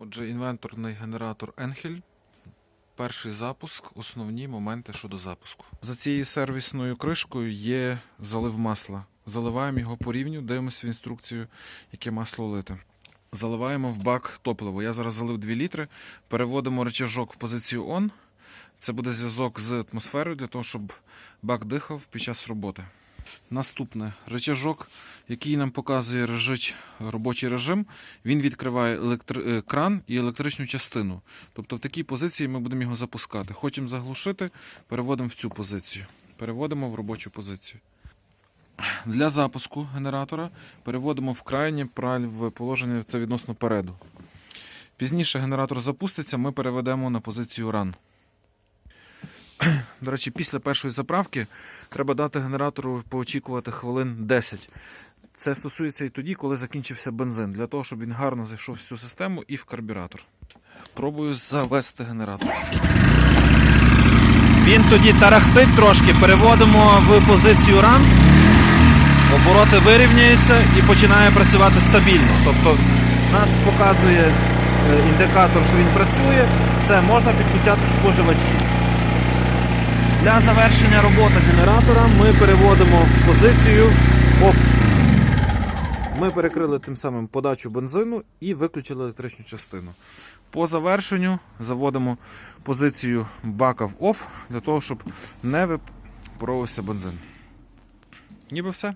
Отже, інвенторний генератор Енхель. Перший запуск, основні моменти щодо запуску. За цією сервісною кришкою є залив масла. Заливаємо його по рівню, дивимося в інструкцію, яке масло лити. Заливаємо в бак топливо. Я зараз залив 2 літри. Переводимо рычажок в позицію ON. Це буде зв'язок з атмосферою для того, щоб бак дихав під час роботи. Наступне рычажок, який нам показує режич, робочий режим, він відкриває електри... е, кран і електричну частину. Тобто в такій позиції ми будемо його запускати. Хочемо заглушити, переводимо в цю позицію. Переводимо в робочу позицію. Для запуску генератора переводимо в крайнє правильне положення, це відносно переду. Пізніше генератор запуститься, ми переведемо на позицію Run. До речі, після першої заправки треба дати генератору поочікувати хвилин 10. Це стосується і тоді, коли закінчився бензин, для того, щоб він гарно зайшов в цю систему і в карбюратор. Пробую завести генератор. Він тоді тарахтить трошки, переводимо в позицію ран, обороти вирівняються і починає працювати стабільно. Тобто нас показує е, індикатор, що він працює, все, можна підключати споживачі. Для завершення роботи генератора ми переводимо позицію OFF. Ми перекрили тим самим подачу бензину і виключили електричну частину. По завершенню заводимо позицію бака в OFF для того, щоб не випаровувався бензин. Ніби все.